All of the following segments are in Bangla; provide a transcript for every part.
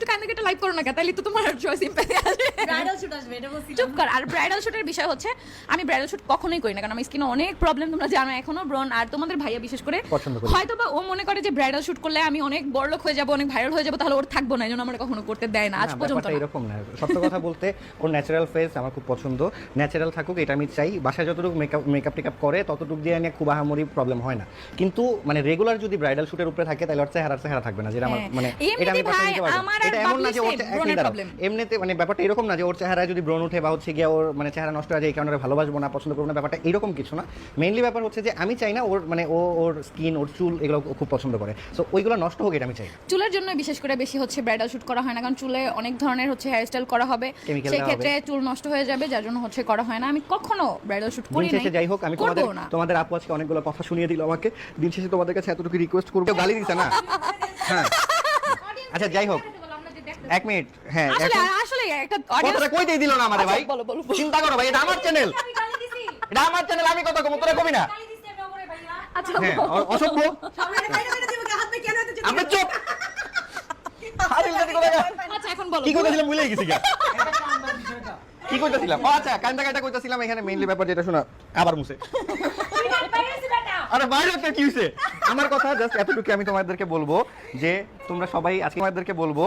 Moment. একটু কান্দে কেটে লাইভ করো না তাহলে তো তোমার সিম্প্যাথি আসবে ব্রাইডাল শুট আসবে এটা চুপ কর। আর ব্রাইডাল শুটের বিষয় হচ্ছে আমি ব্রাইডাল শুট কখনোই করি না কারণ আমার স্কিনে অনেক প্রবলেম তোমরা জানো এখনও ব্রন আর তোমাদের ভাইয়া বিশেষ করে হয়তো বা ও মনে করে যে ব্রাইডাল শুট করলে আমি অনেক বড়লোক হয়ে যাব অনেক ভাইরাল হয়ে যাব তাহলে ওর থাকব না এই জন্য আমরা কখনো করতে দেয় না আজ পর্যন্ত এরকম না। সত্য কথা বলতে ওর ন্যাচারাল ফেস আমার খুব পছন্দ। ন্যাচারাল থাকুক এটা আমি চাই। বাসায় যতটুকু মেকআপ মেকআপ টেকআপ করে ততটুকু দিয়ে নিয়ে খুব আহামরি প্রবলেম হয় না। কিন্তু মানে রেগুলার যদি ব্রাইডাল শুটের উপরে থাকে তাহলে ওর চেহারা চেহারা থাকবে না যেটা আমার হ্যাঁ। মানে এটা আমি ভাই, আমার আর এটা এমন না যে ওর একই। এমনিতে মানে ব্যাপারটা এরকম না যে ওর চেহারায় যদি ব্রণ উঠে বা হচ্ছে গিয়ে ওর মানে চেহারা নষ্ট হয়ে যায় এই কারণে ভালোবাসবো না পছন্দ করব না ব্যাপারটা এরকম কিছু না। মেইনলি ব্যাপার হচ্ছে যে আমি চাই না ওর মানে ও ওর স্কিন ওর চুল এগুলো খুব পছন্দ করে। সো ওইগুলো নষ্ট হোক এটা আমি চাই চুলের জন্য বিশেষ করে বেশি হচ্ছে ব্রাইডাল শুট করা হয় না কারণ চুলে অনেক ধরনের হচ্ছে হেয়ার স্টাইল করা হবে। সেই ক্ষেত্রে চুল নষ্ট হয়ে যাবে যার জন্য হচ্ছে করা হয় না। আমি কখনো ব্রাইডাল শুট করি নাই। যাই হোক আমি তোমাদের তোমাদের আপু আজকে অনেকগুলো কথা শুনিয়ে দিল আমাকে। দিন শেষে তোমাদের কাছে এতটুকু রিকোয়েস্ট করব। গালি দিছে না? হ্যাঁ। আচ্ছা যাই হোক। এক মিনিট হ্যাঁ আসলে আসলে একটা কথাটা কই দিয়ে দিল না আমারে ভাই? আচ্ছা, বলো, বলো, বলো। চিন্তা করো ভাই এটা আমার চ্যানেল আমি গালি দিছি। এটা আমার চ্যানেল আমি কথা কম তোরা কবি না। আচ্ছা হ্যাঁ অসভ্য। চুপ। আপনি। আচ্ছা এখন বলো কি কইতাছিলাম ভুলে গেছি কি কইতাছিলাম? আচ্ছা কান্দা কাটা কইতাছিলাম এখানে মেইনলি ব্যাপার যেটা শোনা আবার মুছে। বাইরে আরে বাইরে কি হইছে? আমার কথা জাস্ট এতটুকু আমি তোমাদেরকে বলব যে তোমরা সবাই আজকে তোমাদেরকে বলব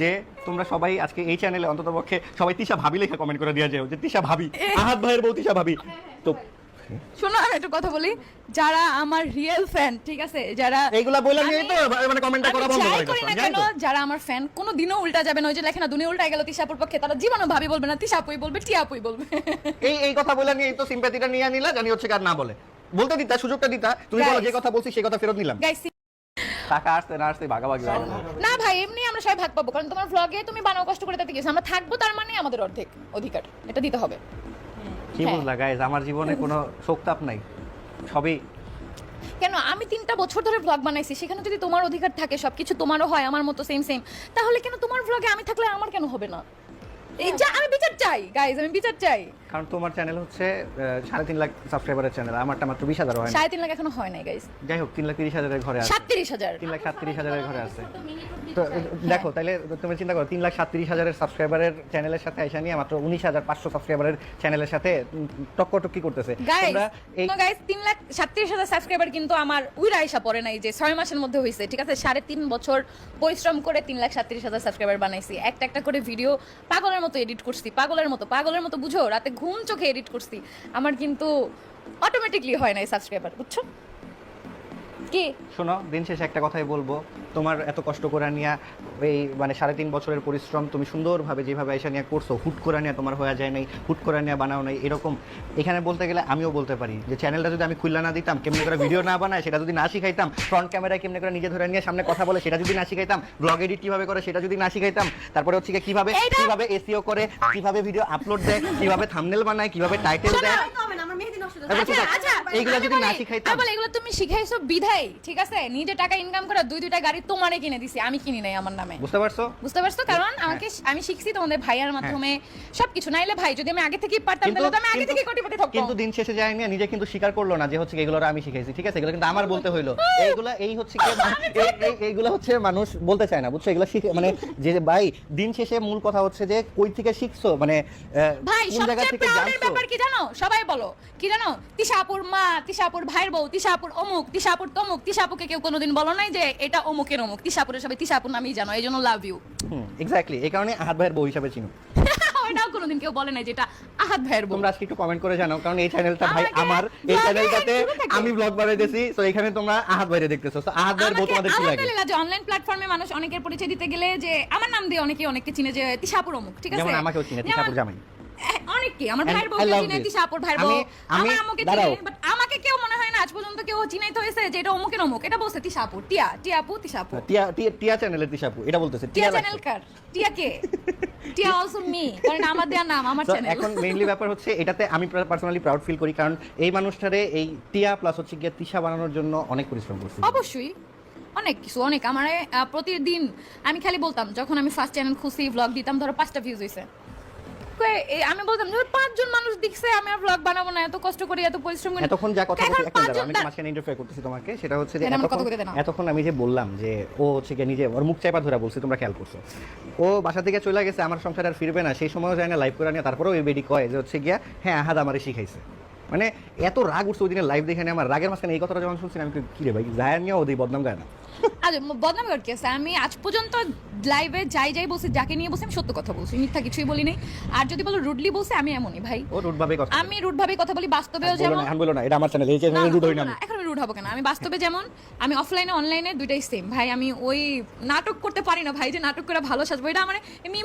যে তোমরা সবাই আজকে এই চ্যানেলে অন্তত পক্ষে সবাই তিশা ভাবি লেখা কমেন্ট করে দিয়ে যাও যে তিশা ভাবি আহাত ভাইয়ের বউ তিশা ভাবি। তো শোনো আমি একটু কথা বলি। যারা আমার রিয়েল ফ্যান ঠিক আছে? যারা এইগুলা বললাম নিয়ে তো মানে কমেন্টটা করা বন্ধ করে তো? যারা আমার ফ্যান কোনো দিনও উল্টা যাবে না। ওই যে লেখে না দুনিয়া উল্টা গেল তিশাপুর পক্ষে তারা জীবনও ভাবি বলবে না তিশাপুই বলবে টিয়াপুই বলবে এই এই কথা বলে নিয়ে তো সিম্প্যাথিটা নিয়ে নিলা জানি হচ্ছে কার না বলে। বলতে দিতা সুযোগটা দিতা তুমি বলো যে কথা বলছি সেই কথা ফেরত নিলাম। গাইস টাকা আসতে না আসতে ভাগাভাগি হবে না। না ভাই এমনি আমরা সবাই ভাগ পাবো কারণ তোমার ভ্লগে তুমি বানাও কষ্ট করে তাতে গেছো আমরা থাকব তার মানে আমাদের অর্ধেক অধিকার। এটা দিতে হবে। কি হ্যাঁ। বুঝলা গাইজ আমার জীবনে কোনো শোকতাপ নাই। সবই কেন? আমি তিনটা বছর ধরে ভ্লগ বানাইছি সেখানে যদি তোমার অধিকার থাকে সবকিছু তোমারও হয় আমার মতো সেম সেম তাহলে কেন তোমার ভ্লগে আমি থাকলে আমার কেন হবে না? এই যা আমি বিচার চাই গাইজ আমি বিচার চাই। কারণ তোমার চ্যানেল হচ্ছে সাড়ে তিন লাখ সাবস্ক্রাইবারের চ্যানেল আমারটা মাত্র বিশ হাজার হয় সাড়ে তিন লাখ এখনও হয় নাই গাইজ যাই হোক তিন লাখ তিরিশ হাজারের ঘরে আছে। সাতত্রিশ হাজার। তিন লাখ সাতত্রিশ হাজারের ঘরে আছে। তো দেখো তাহলে তুমি চিন্তা করো তিন লাখ সাতত্রিশ হাজারের সাবস্ক্রাইবারের চ্যানেলের সাথে আইসা নিয়ে মাত্র উনিশ হাজার পাঁচশো সাবস্ক্রাইবারের চ্যানেলের সাথে টক্কটক্কি করতেছে। গাইজ গাইজ তিন লাখ সাতত্রিশ হাজার সাবস্ক্রাইবার কিন্তু আমার উইরা আইসা পড়ে নাই যে ছয় মাসের মধ্যে হয়েছে ঠিক আছে? সাড়ে তিন বছর পরিশ্রম করে তিন লাখ সাতত্রিশ হাজার সাবস্ক্রাইবার বানাইছি। একটা একটা করে ভিডিও পাগলের মতো এডিট করছি, পাগলের মতো পাগলের মতো, বুঝো? রাতে ঘুম চোখে এডিট করছি। আমার কিন্তু অটোমেটিকলি হয় না এই সাবস্ক্রাইবার বুঝছ? কি? শোনো দিন শেষে একটা কথাই বলব। তোমার এত কষ্ট করে নিয়ে এই মানে সাড়ে তিন বছরের পরিশ্রম তুমি সুন্দরভাবে যেভাবে এসে নিয়ে করছ হুট করে নিয়ে তোমার হয়ে যায় নাই হুট করে নিয়ে বানাও নাই এরকম। এখানে বলতে গেলে আমিও বলতে পারি যে চ্যানেলটা যদি আমি খুললা না দিতাম কেমনি করে ভিডিও না বানায় সেটা যদি না শিখাইতাম ফ্রন্ট ক্যামেরায় কেমনি করে নিজে ধরে নিয়ে সামনে কথা বলে সেটা যদি না শিখাইতাম ব্লগ এডিট কীভাবে করে সেটা যদি না শিখাইতাম তারপরে হচ্ছে কীভাবে কীভাবে এসিও করে কীভাবে ভিডিও আপলোড দেয় কীভাবে থামনেল বানায় কীভাবে টাইটেল দেয়। এইগুলো যদি না শিখাইতাম। আমি এগুলো তুমি শিখাইছো বিধাই ঠিক আছে? নিজে টাকা ইনকাম করে দুই দুইটা গাড়ি তোমারে কিনে দিছি আমি কিনি নাই আমার নামে। বুঝতে পারছ? বুঝতে পারছ? কারণ আমাকে আমি শিখছি তোমাদের ভাইয়ার মাধ্যমে সবকিছু। নাইলে ভাই যদি আমি আগে থেকেই পারতাম তাহলে তো আমি আগে থেকেই কোটিপতি থাকতাম। কিন্তু দিন শেষে যায় নিয়ে নিজে কিন্তু স্বীকার করল না যে হচ্ছে এগুলো আমি শিখাইছি ঠিক আছে? এগুলো কিন্তু আমার বলতে হইল। এইগুলা এই হচ্ছে এইগুলা মানুষ বলতে চায় না বুঝছ? এগুলো শিখে মানে যে ভাই দিন শেষে মূল কথা হচ্ছে যে কই থেকে শিখছো? মানে ভাই কোন জায়গা থেকে প্রাউডের জানছো? ব্যাপার কি জানো? সবাই বলো কি জানো? তিশাপুর মা তিশাপুর ভাইয়ের বউ তিশাপুর অমুক তিশাপুর তমুক তিশাপুকে কেউ কোনোদিন বলো নাই যে এটা অমুকের অমুক তিশাপুরের সবাই তিশাপুর নামেই জানো এই জন্য লাভ ইউ এক্স্যাক্টলি এই কারণে আহাত ভাইয়ের বউ হিসাবে চিনো। ওইটাও কোনোদিন কেউ বলে নাই যে এটা আহাত ভাইয়ের বউ। তোমরা আজকে একটু কমেন্ট করে জানাও কারণ এই চ্যানেলটা ভাই আমার এই চ্যানেলটাতে আমি ব্লগ বানাইতেছি এখানে তোমরা আহাত ভাইরে দেখতেছো। তো আহাত ভাইয়ের বউ তোমাদের কি লাগে? অনলাইন প্ল্যাটফর্মে মানুষ অনেকের পরিচয় দিতে গেলে যে আমার নাম দিয়ে অনেকে অনেকে চিনে যে তিশাপুর অমুক ঠিক আছে? যেমন আমাকেও চিনে তিশাপুর জামাই। অনেকে আমার ভাইয়ের বউ ভাইয়ের বউ। আমার আমাকে বাট আমাকে কেউ মনে হয় না আজ পর্যন্ত কেউ চিনাইতে হয়েছে যে এটা অমুকের অমুক। এটা বলছে তিশাপুর টিয়া টিয়াপু টিয়া টিয়া- টিয়া চ্যানেলের তিশাপু এটা বলতেছে টিয়া চ্যানেল কার? টিয়া কে? টিয়া অলসো মি কারণ আমার দেয়া নাম আমার চ্যানেল এখন মেইনলি ব্যাপার হচ্ছে এটাতে আমি পার্সোনালি প্রাউড ফিল করি কারণ এই মানুষটারে এই টিয়া প্লাস হচ্ছে গিয়ে তিশা বানানোর জন্য অনেক পরিশ্রম করছি। অবশ্যই। অনেক কিছু অনেক। আমার প্রতিদিন আমি খালি বলতাম যখন আমি ফার্স্ট চ্যানেল খুশি ভ্লগ দিতাম ধরো পাঁচটা ভিউজ হয়েছে আমি বলতাম যে পাঁচজন মানুষ দেখছে আমি আর ব্লগ বানাবো না এত কষ্ট করে এত পরিশ্রম করে। এতক্ষণ যা কথা বলছি একটা দাঁড়াও, আমি মাঝখানে ইন্টারফেয়ার করতেছি তোমাকে সেটা হচ্ছে যে এতক্ষণ আমি যে বললাম যে ও হচ্ছে গিয়ে নিজে ওর মুখ চাইপা ধরা বলছি তোমরা খেয়াল করছ। ও বাসা থেকে চলে গেছে আমার সংসার আর ফিরবে না সেই সময় যায় না লাইভ করে নিয়ে তারপরেও ওই বেডি কয় যে হচ্ছে গিয়া হ্যাঁ আহাদ আমারে শিখাইছে। মানে এত রাগ উঠছে ওই দিনের লাইভ দেখে আমার রাগের মাঝখানে এই কথাটা যখন শুনছি আমি কি- রে ভাই যায় নিয়ে ওদের বদনাম গায় না। আরে বদনাম কর কি আছে? আমি আজ পর্যন্ত লাইভে যাই যাই বলছি যাকে নিয়ে বলছি আমি সত্য কথা বলছি মিথ্যা কিছুই বলি নাই। আর যদি বলো রুডলি বলছে আমি এমনই ভাই। ও রুট ভাবে কথা আমি রুড ভাবে কথা বলি বাস্তবেও যেমন না আমি বলো না এটা আমার চ্যানেল এই চ্যানেলে রুট হই না এখন আমি রুড হব কেন? আমি বাস্তবে যেমন আমি অফলাইনে অনলাইনে দুইটাই সেম ভাই আমি ওই নাটক করতে পারি না ভাই যে নাটক করে ভালো সাজবো এটা আমার এমনি